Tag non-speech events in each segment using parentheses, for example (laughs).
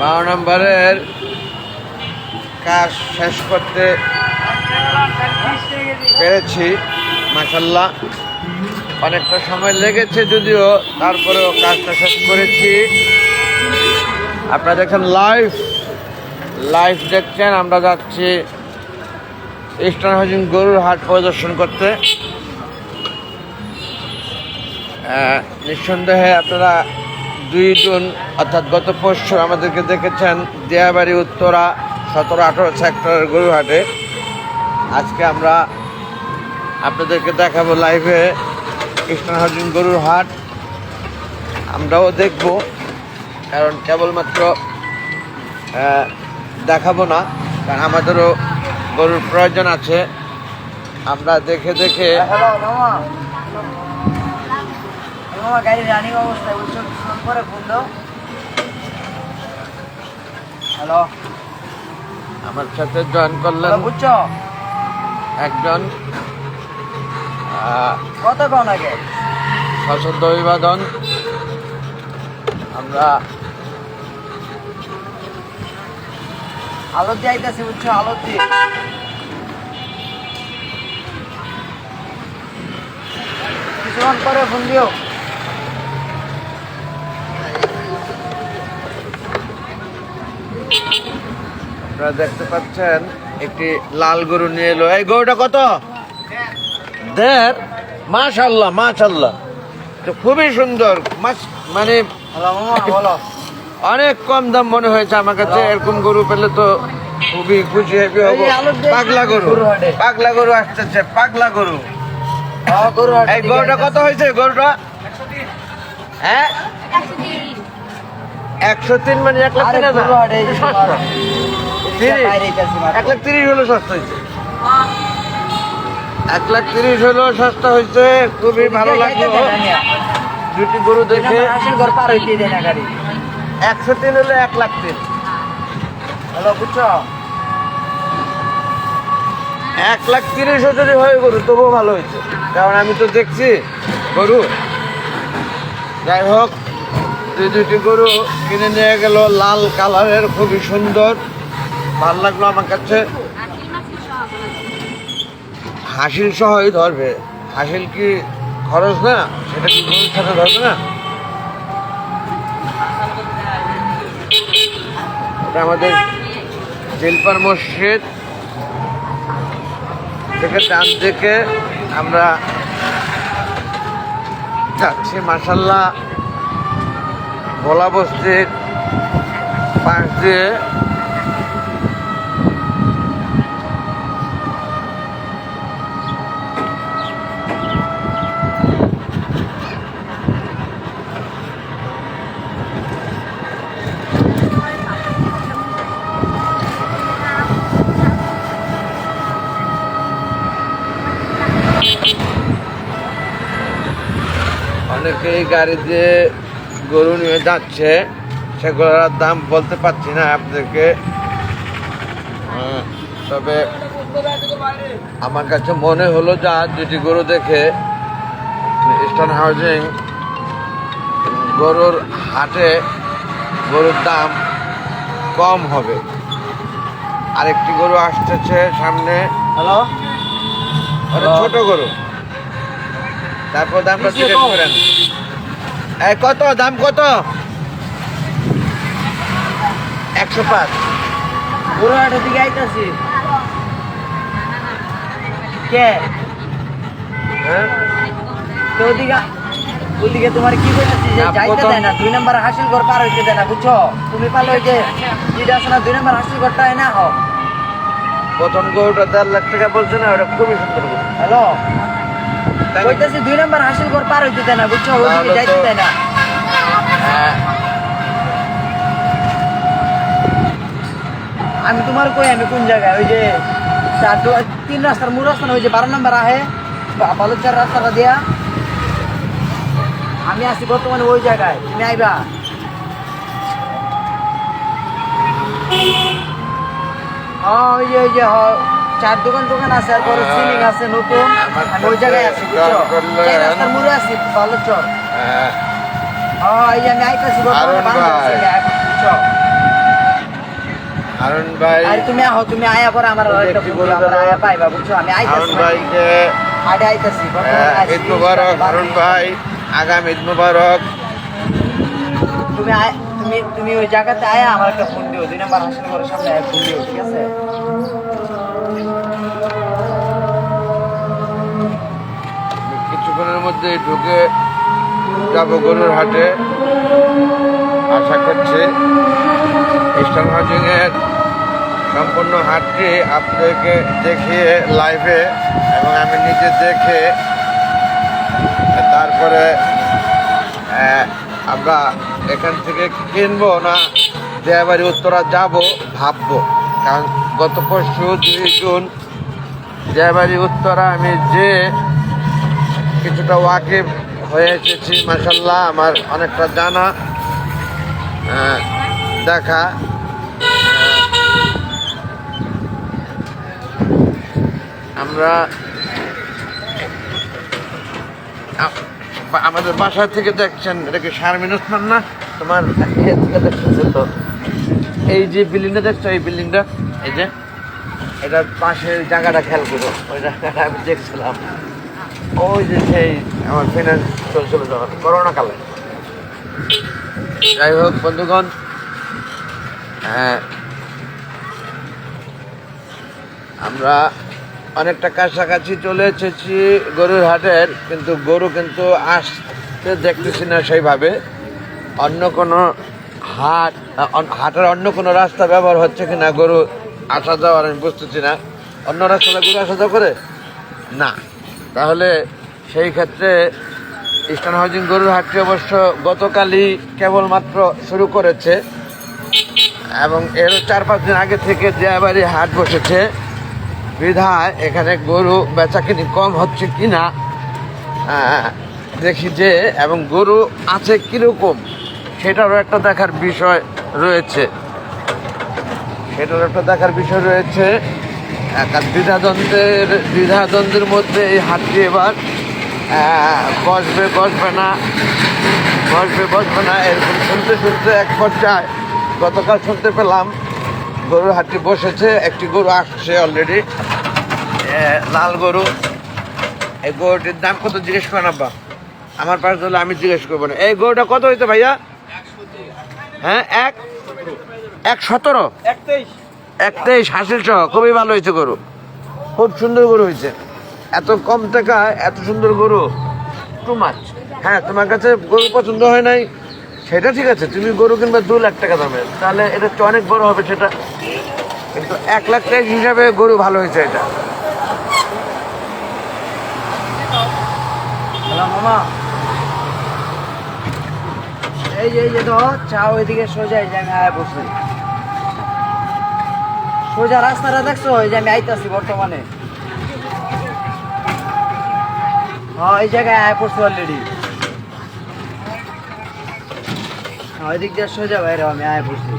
বারো নম্বরের কাজ শেষ করতে পেরেছি মাসাল্লাহ অনেকটা সময় লেগেছে যদিও, তারপরেও কাজটা শেষ করেছি। আপনারা দেখছেন লাইভ লাইভ দেখছেন, আমরা যাচ্ছি ইস্টার্ন হাউজিং গরুর হাট পরিদর্শন করতে। নিঃসন্দেহে আপনারা দুই জুন অর্থাৎ গত পরশু আমাদেরকে দেখেছেন দিয়াবাড়ি উত্তরা সতেরো আঠেরো সেক্টরের গরুহাটে। আজকে আমরা আপনাদেরকে দেখাবো লাইভে কৃষ্ণ হাউজিং গরুর হাট। আমরাও দেখব, কারণ কেবলমাত্র দেখাবো না, কারণ আমাদেরও গরুর প্রয়োজন আছে। আমরা দেখে দেখে রানিং অবস্থায় বুঝছ ফোন দাও। হ্যালো আমার সাথে জয়েন করলেন বুঝছ? একজন আহ, কত কন আগে? সশব্দ অভিবাদন আমরা আলো দিয়ে আইতাছি বুঝছ? আলো দিয়ে কিছুক্ষণ পরে ফোন দিও। আপনারা দেখতে পাচ্ছেন একটি লাল গরু নিয়ে এলো। এই গরুটা কত? দেড়? মাশাল্লাহ মাশাল্লাহ তো খুবই সুন্দর। মাস মানে হ্যালো মামা বলো। অনেক কম দাম মনে হয়েছে আমার কাছে। এরকম গরু পেলে তো খুবই খুশি হ্যাপি হব। পাগলা গরু। পাগলা গরু আসতেছে পাগলা গরু। হ্যাঁ গরু এই গরুটা কত হয়েছে? গরুটা? হ্যাঁ? একশো তিন। মানে এক লাখ তিন হাজার। (laughs) এক লাখ তিরিশ হলো সস্তা হয়েছে। এক লাখ তিরিশ হলো সস্তা হয়েছে। খুবই ভালো লাগল। দুটি গরু দেখে একশো তিন হলো এক লাখ তিন। হ্যালো বুঝছ? এক লাখ তিরিশও যদি হয় গরু তবুও ভালো হয়েছে। কারণ আমি তো দেখছি গরু। যাই হোক দুই দুইটি গরু কিনে নিয়ে গেল লাল কালারের খুবই সুন্দর। ভালো লাগল আমার কাছে। হাসিল সহই ধরবে। হাসিল কি খরচ না? সেটা কি গরুর সাথে ধরবে না? এটা আমাদের জেলপার মসজিদ। থেকে ডান দিকে আমরা যাচ্ছি মাসাল্লাহ ভোলা বস্তির পাশ দিয়ে অনেকে এই গাড়ি দিয়ে গরু নিয়ে যাচ্ছে সেগুলোর দাম বলতে পারছি না আপনাদেরকে। তবে আমার কাছে মনে হলো যা দুটি গরু দেখে ইস্টার্ন হাউজিং গরুর হাটে গরুর দাম কম হবে। আরেকটি গরু আসতেছে সামনে। হ্যালো? ছোট গরু। তারপর দামটা জিজ্ঞেস করেন। কত? দাম কত? একশো পাঁচ। হাটের দিকে আইতাছি। কে? হ্যাঁ? তো ওদিকে ওদিকে তোমার কি যে না, যাইতে দেয় না দুই নম্বর হাসিল ঘর পার হইতে দেয় না বুঝছ? তুমি পারলে ওই যে যেটা আছে না দুই নম্বর হাসিল ঘরটা না হোক প্রথম গরুটা লাখ টাকা বলছে না ওটা খুবই সুন্দর হ্যালো? তাই নাকি? কইতাছি দুই নম্বর হাসিল ঘর পার হইতে দেয় না বুঝছ ওদিকে তাহলে যাইতে তো- দেয় না হ্যাঁ আমি তোমার কই আমি কোন জায়গায় ওই যে চার দু- তিন রাস্তার মূল রাস্তা না, ওই যে বারো নম্বর আহে বা- বালুচার রাস্তাটা দিয়া আমি আছি বর্তমানে ওই জায়গায় তুমি আইবা হ্যাঁ ওই যে ওই যে হ, চার দোকান দোকান আছে আর বড় সিলিং আছে নতুন আমার আমি ওই জায়গায় আছি মোড়ে আছি বালুচর হ্যাঁ। হ্যাঁ এই আমি আইতাছি ভাই। আর তুমি আহো তুমি আয়া পরে আমার একটা দেখছি ফোন বলে দিও, আমরা আয়া পাইবা বুঝছ? আমি আইতাছি ভাইকে। ঈদ মুবারক ভাই। আগাম ঈদ মুবারক। তুমি আয়- তুমি তুমি ওই জায়গাতে আয়া আমার একটা ফোন দিও দুই নাম্বার হাসিল সামনে ফোন দিও ঠিক আছে কিছুক্ষণের মধ্যে ঢুকে যাব গরুর হাটে আশা করছি ইস্টার্ন হাউজিং এর সম্পূর্ণ হাটটি আপনাদেরকে দেখিয়ে লাইভে এবং আমি নিজে দেখে তারপরে আমরা এখান থেকে কিনবো না দেয়াবাড়ি উত্তরা যাব ভাববো। কারণ গত পরশু দুই জুন দেয়াবাড়ি উত্তরা আমি যে কিছুটা ওয়াকিব হয়ে এসেছি মাসাল্লাহ আমার অনেকটা জানা দেখা। আমরা আমাদের বাসা থেকে দেখছেন, এটা কি শারমিন ওসমান না? তোমার তো এই যে বিল্ডিংটা দেখছ, এই বিল্ডিংটা, এই যে, এটার পাশের জায়গাটা খেয়াল করো, ওই জায়গাটা আমি দেখছিলাম। ওই যে সেই আমার ফিনান্স চলছিল যখন করোনা কালে। যাই হোক, বন্ধুগণ হ্যাঁ আমরা অনেকটা কাছাকাছি চলে এসেছি গরুর হাটের, কিন্তু গরু কিন্তু আসতে দেখতেছি না সেইভাবে। অন্য কোনো হাট হাটের অন্য কোনো রাস্তা ব্যবহার হচ্ছে কি না গরু আসা যাওয়ার আমি বুঝতেছি না। অন্য রাস্তাটা গরু আসা যাওয়া করে? না। তাহলে সেই ক্ষেত্রে ইস্টার্ন হাউজিং গরুর হাটটি অবশ্য গতকালই কেবলমাত্র শুরু করেছে এবং এর চার পাঁচ দিন আগে থেকে দেয়াবাড়ি হাট বসেছে। বিধায় এখানে গরু বেচাকিনি কম হচ্ছে কি না দেখি যে, এবং গরু আছে কীরকম সেটারও একটা দেখার বিষয় রয়েছে। সেটারও একটা দেখার বিষয় রয়েছে দ্বিধাদ্বন্দ্বের দ্বিধাদ্বন্দ্বের মধ্যে এই হাটটি এবার বসবে বসবে না বসবে বসবে না। এরকম শুনতে শুনতে এক পর্যায়ে গতকাল শুনতে পেলাম গরুর হাতটি বসেছে একটি গরু আসছে অলরেডি লাল গরু। এই গরুটির দাম কত জিজ্ঞেস করেন আব্বা? আমার পাশে ধরলে আমি জিজ্ঞেস করব না। এই গরুটা কত হইতো ভাইয়া? হ্যাঁ এক? এক সতেরো? এক তেইশ হাসিল সহ খুবই ভালো হয়েছে গরু। খুব সুন্দর গরু হয়েছে। এত কম টাকায় এত সুন্দর গরু টু মাছ হ্যাঁ তোমার কাছে গরু পছন্দ হয় নাই, সেটা ঠিক আছে, তুমি গরু কিনবে দু লাখ টাকা দামের। তাহলে এটা তো অনেক বড় হবে সেটা। কিন্তু এক লাখ টাকা হিসাবে গরু ভালো হয়েছে এটা। মামা। এই যে এই যে তো চা ওইদিকে সোজা, এই যে আমি আয়া বসছি সোজা রাস্তাটা দেখছ? এই যে আমি আইতাছি বর্তমানে। হ্যাঁ এই জায়গায় আয়া পড়ছি অলরেডি ওই দিক দিয়ে সোজা বাইরে আমি আয়া পড়ছি।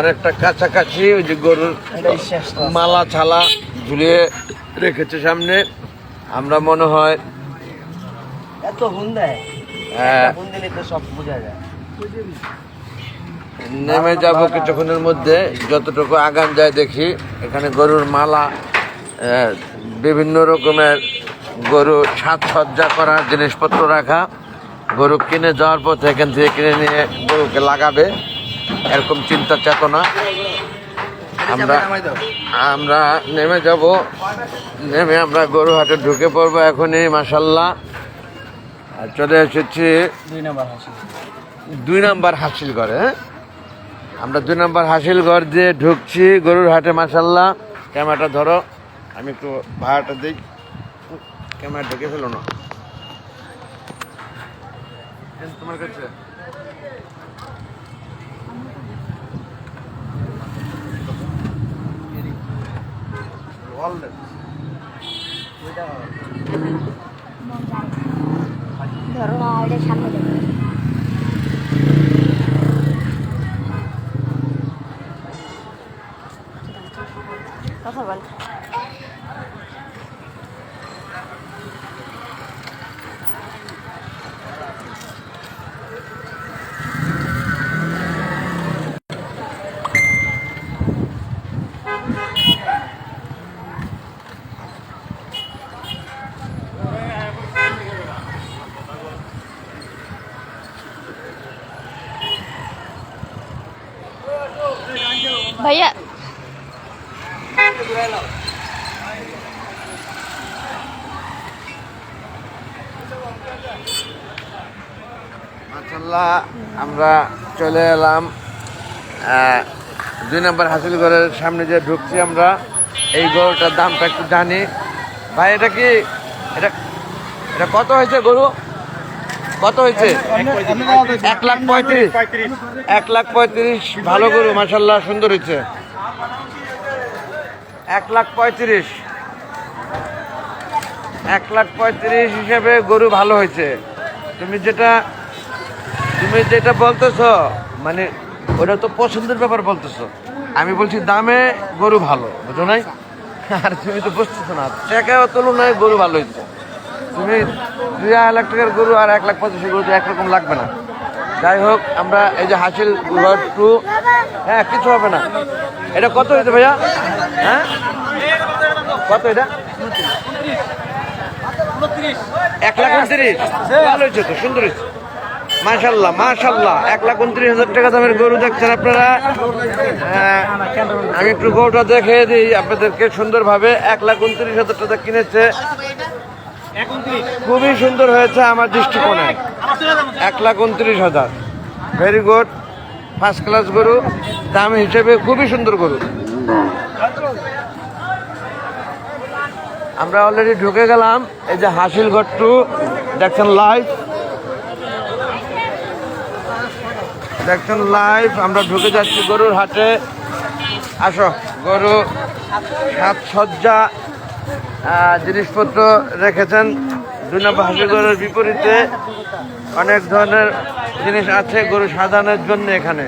অনেকটা কাছাকাছি ওই যে গরুর। মালা ছালা ঝুলিয়ে রেখেছে সামনে। আমরা মনে হয় এত হুন হ্যাঁ, দিলে তো সব বোঝা যায়। নেমে যাব কিছুক্ষণের মধ্যে যতটুকু আগাম যায় দেখি এখানে গরুর মালা বিভিন্ন রকমের গরু সাজসজ্জা করা জিনিসপত্র রাখা। গরু কিনে যাওয়ার পথে এখান থেকে কিনে নিয়ে গরুকে লাগাবে এরকম চিন্তা চেতনা। আমরা আমরা নেমে যাব নেমে আমরা গরু হাটে ঢুকে পড়ব এখনই মাসাল্লাহ চলে এসেছি দুই নাম্বার হাসি দুই নাম্বার হাসিল হ্যাঁ? আমরা দুই নাম্বার হাসিল ঘর দিয়ে ঢুকছি গরুর হাটে মাসাল্লাহ ক্যামেরাটা ধরো আমি একটু ভাড়াটা দিই। ক্যামেরা ঢুকে ফেলো না। তোমার কাছে. ধরো না ওইটা সামনে দেবো কথা বল ভাইয়া মাশাল্লাহ আমরা চলে এলাম। দুই নম্বর হাসিল ঘরের সামনে যে ঢুকছি আমরা, এই গরুটার দামটা একটু জানি। ভাই, এটা কি এটা এটা কত হয়েছে গরু? কত হয়েছে? এক লাখ পঁয়ত্রিশ। এক লাখ পঁয়ত্রিশ। ভালো গরু মাসাল্লাহ সুন্দর হয়েছে। এক লাখ পঁয়ত্রিশ। এক লাখ পঁয়ত্রিশ হিসেবে গরু ভালো হয়েছে। তুমি যেটা তুমি যেটা বলতেছো মানে ওটা তো পছন্দের ব্যাপার বলতেছো। আমি বলছি, দামে গরু ভালো, বুঝো নাই? আর তুমি তো বুঝতেছো না টাকা তুলনায় গরু ভালো হয়েছে তুমি দুই আড়াই লাখ টাকার গরু আর এক লাখ পঁচিশের গরু তো একরকম লাগবে না। যাই হোক, আমরা এই যে হাসিল টু হ্যাঁ কিছু হবে না। এটা কত হয়েছে ভাইয়া? হ্যাঁ? কত এটা? এক লাখ উনত্রিশ। ভালো হয়েছে তো, সুন্দর হয়েছে মাশাল্লাহ মাশাল্লাহ এক লাখ উনত্রিশ হাজার টাকা দামের গরু দেখছেন আপনারা। আমি একটু গরুটা দেখে দিই, আপনাদেরকে সুন্দরভাবে। এক লাখ উনত্রিশ হাজার টাকা কিনেছে। খুবই সুন্দর হয়েছে আমার দৃষ্টিকোণে। এক লাখ উনত্রিশ হাজার। ভেরি গুড ফার্স্ট ক্লাস গরু। দাম হিসেবে খুবই সুন্দর গরু। আমরা অলরেডি ঢুকে গেলাম। এই যে হাসিল ঘট্টু দেখছেন লাইভ দেখছেন লাইভ আমরা ঢুকে যাচ্ছি গরুর হাটে। আসো গরু সাজসজ্জা জিনিসপত্র রেখেছেন। দুই নম্বর গরুর বিপরীতে অনেক ধরনের জিনিস আছে গরু সাজানোর জন্য এখানে।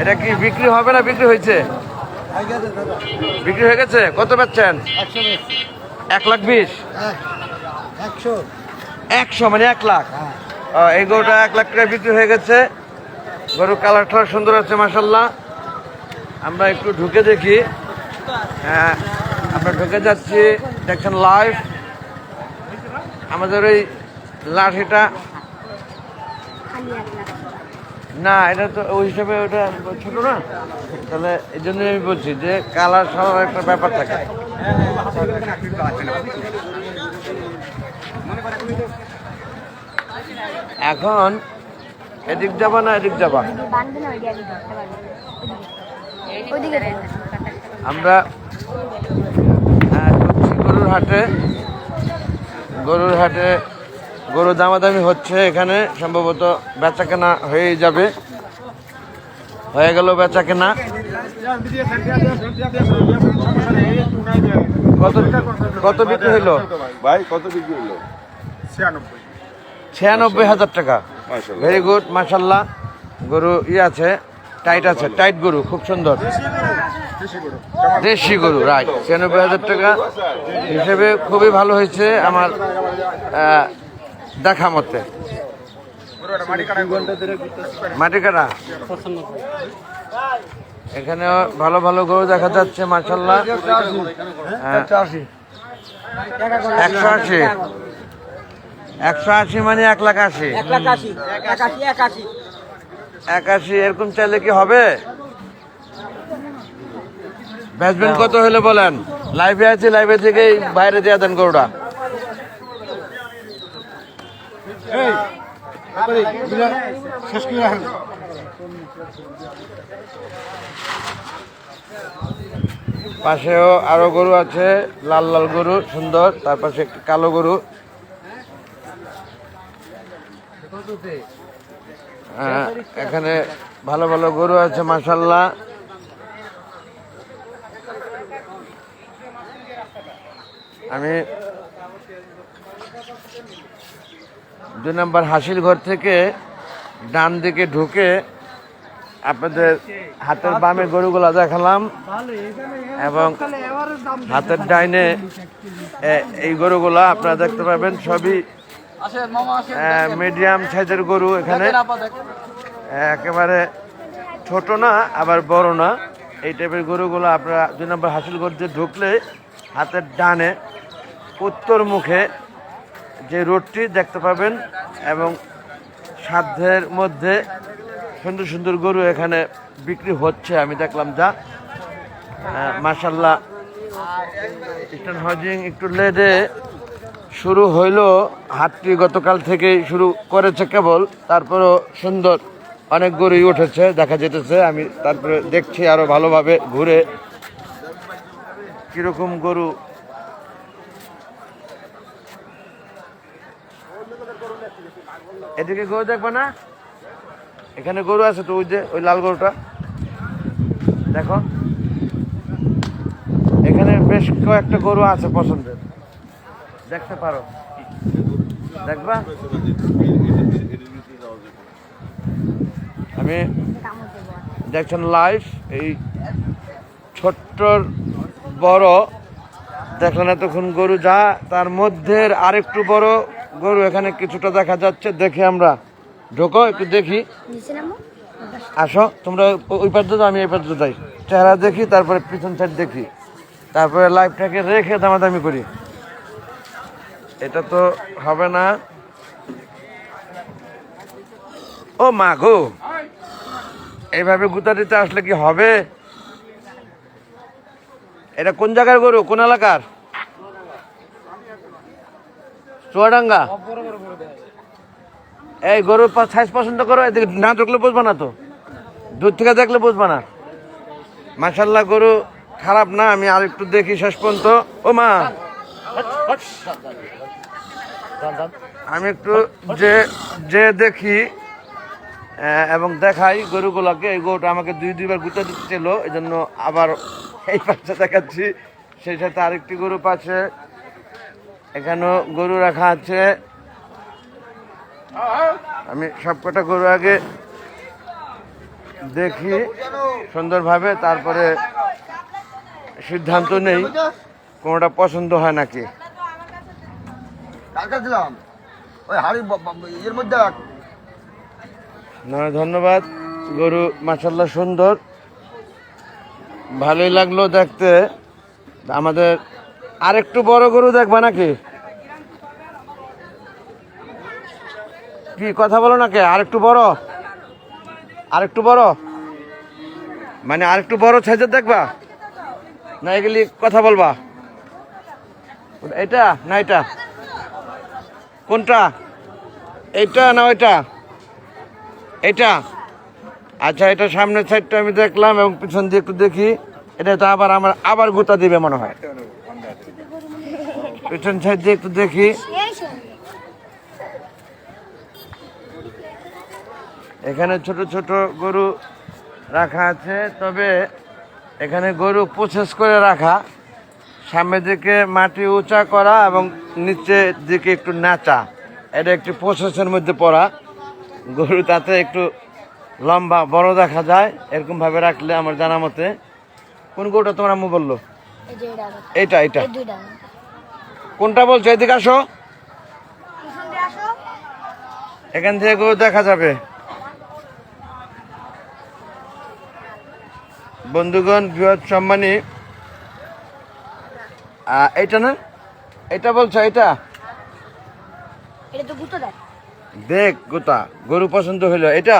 এটা কি বিক্রি হবে না বিক্রি হয়েছে? বিক্রি হয়ে গেছে? কত পাচ্ছেন? এক লাখ বিশ? একশো। একশো মানে এক লাখ। এই গরুটা এক লাখ টাকা বিক্রি হয়ে গেছে। গরুর কালারটা সুন্দর আছে মাসাল্লাহ আমরা একটু ঢুকে দেখি। হ্যাঁ আমরা ঢুকে যাচ্ছি, দেখছেন লাইভ আমাদের ওই লাঠিটা না, এটা তো ওই হিসাবে ওটা ছোট না। তাহলে এই জন্যই আমি বলছি যে কালার সালার একটা ব্যাপার থাকে। এখন এদিক যাবা না এদিক যাবা? আমরা ঢুকছি গরুর হাটে। গরুর হাটে গরু দামাদামি হচ্ছে এখানে। সম্ভবত বেচা কেনা হয়ে যাবে। হয়ে গেল বেচা কেনা কত কত বিক্রি হইল? ভাই কত বিক্রি হলো ছিয়ানব্বই ছিয়ানব্বই হাজার টাকা। ভেরি গুড মাসাল্লাহ গরু ই আছে টাইট আছে টাইট গরু খুব সুন্দর। দেশি গরু রাইট ছিয়ানব্বই হাজার টাকা। হিসেবে খুবই ভালো হয়েছে আমার দেখা মতে। মাটি কাটা? এখানেও ভালো ভালো গরু দেখা যাচ্ছে মাসাল্লাহ একশো আশি। একশো আশি মানে এক লাখ আশি। এক লাখ আশি একাশি একাশি একাশি এরকম চাইলে কি হবে? বেচবেন কত হলে বলেন? লাইভে আছি লাইভে থেকেই বাইরে দিয়ে দেন গরুটা। পাশেও আরও গরু আছে লাল লাল গরু সুন্দর তার পাশে একটি কালো গরু হ্যাঁ, এখানে ভালো ভালো গরু আছে মাসাল্লাহ আমি দুই নম্বর হাসিল ঘর থেকে ডান দিকে ঢুকে আপনাদের হাতের বামে গরুগুলা দেখালাম এবং হাতের ডাইনে এই গরুগুলা আপনারা দেখতে পাবেন, সবই মিডিয়াম সাইজের গরু এখানে। একেবারে ছোট না আবার বড় না। এই টাইপের গরুগুলো আপনারা দুই নম্বর হাসিল করতে ঢুকলে হাতের ডানে উত্তর মুখে যে রোডটি দেখতে পাবেন এবং সাধ্যের মধ্যে সুন্দর সুন্দর গরু এখানে বিক্রি হচ্ছে আমি দেখলাম যা। মাসাল্লাহ ইস্টার্ন হাউজিং একটু লেটে শুরু হইল হাটটি গতকাল থেকেই শুরু করেছে কেবল, তারপরও সুন্দর অনেক গরুই উঠেছে, দেখা যেতেছে, আমি তারপরে দেখছি আরও ভালোভাবে ঘুরে। কীরকম গরু? এদিকে গরু দেখবে না? এখানে গরু আছে তো, ওই যে, ওই লাল গরুটা। দেখো। এখানে বেশ কয়েকটা গরু আছে পছন্দের। দেখতে পারো। দেখবা? আমি দেখছেন লাইভ এই ছোট্টর বড় দেখলেন এতক্ষণ গরু যা তার মধ্যে আরেকটু বড় গরু এখানে কিছুটা দেখা যাচ্ছে দেখে আমরা। ঢোকো একটু দেখি। আসো তোমরা ওই পাশে যাও আমি এই পাশে যাই। চেহারা দেখি তারপরে পিছন সাইড দেখি। তারপরে লাইফটাকে রেখে দামাদামি করি। এটা তো হবে না। ও মা গো, এইভাবে গুতা দিতে আসলে কি হবে? এটা কোন জায়গার গরু? কোন এলাকার? চুয়াডাঙ্গা? এই গরুর সাইজ পছন্দ করো, এদিকে না ঢুকলে বুঝবা না তো। দূর থেকে দেখলে বুঝবা না। মাসাল্লাহ গরু খারাপ না, আমি আর একটু দেখি শেষ পর্যন্ত। ও মা। আমি একটু যে যে দেখি এবং দেখাই গরুগুলোকে, এই গরুটা আমাকে দুই, দুইবার গুতে দিচ্ছিল এই জন্য আবার এই পাশে দেখাচ্ছি। সেই সাথে আরেকটি গরু পাশে এখানেও গরু রাখা আছে। আমি সবকটা গরু আগে দেখি সুন্দরভাবে, তারপরে সিদ্ধান্ত নেই, কোনোটা পছন্দ হয় নাকি। কার কাছে দিলাম ওই হাড়ি ব- মধ্যে না, ধন্যবাদ। গরু মাসাল্লাহ সুন্দর। ভালোই লাগল দেখতে। আমাদের আরেকটু বড় গরু দেখবা নাকি? কি, কথা বলো নাকি? আরেকটু বড়? আরেকটু বড়? মানে আরেকটু বড় সাইজের দেখবা? না, এগুলি কথা বলবা। এটা না, এটা? কোনটা? এইটা না ওইটা? এটা আচ্ছা এটা সামনের সাইডটা আমি দেখলাম এবং পিছন দিয়ে একটু দেখি। এটা তো আবার আমার, আবার গোতা দিবে মনে হয়। পিছন সাইড দিয়ে একটু দেখি। এখানে ছোট ছোট গরু রাখা আছে, তবে এখানে গরু প্রসেস করে রাখা। সামনের দিকে মাটি উঁচা করা এবং নিচের দিকে একটু নাচা। এটা একটি প্রসেসের মধ্যে পড়া। গরু তাতে একটু লম্বা বড় দেখা যায়। এরকম ভাবে রাখলে আমার জানা মতে। কোন গরুটা তোমার আম্মু বলল? এইটা এটা কোনটা বলছো? এদিকে আসো। এখান থেকে গরু দেখা যাবে। বন্ধুগণ বৃহৎ সম্মানী এইটা না? এটা বলছো এটা দেখ। গোতা। গরু পছন্দ হইল এটা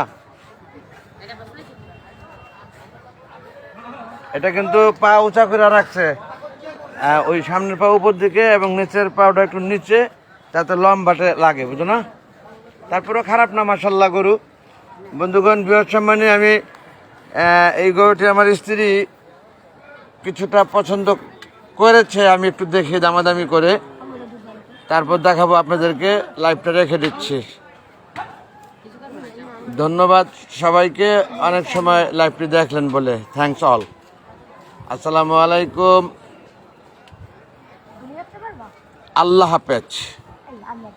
এটা কিন্তু পা উঁচা করে রাখছে। ওই সামনের পা উপর দিকে এবং নিচের পাওটা একটু নিচে যাতে লম্বাটে লাগে বুঝো না? তারপরেও খারাপ না মাসাল্লাহ গরু। বন্ধুগণ বৃহৎ সম্মানে আমি এই গরুটি আমার স্ত্রী কিছুটা পছন্দ করেছে, আমি একটু দেখে দামাদামি করে তারপর দেখাবো আপনাদেরকে লাইভটা রেখে দিচ্ছি। ধন্যবাদ সবাইকে, অনেক সময় লাইভটি দেখলেন বলে। থ্যাংকস অল আসসালামু আলাইকুম। আল্লাহ হাফেজ।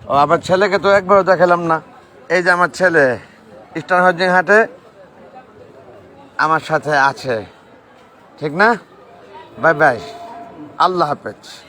ও, আমার ছেলেকে তো একবারও দেখালাম না। এই যে আমার ছেলে, ইস্টার্ন হজিং হাটে আমার সাথে আছে। ঠিক না? Bye bye. আল্লাহ হাফেজ।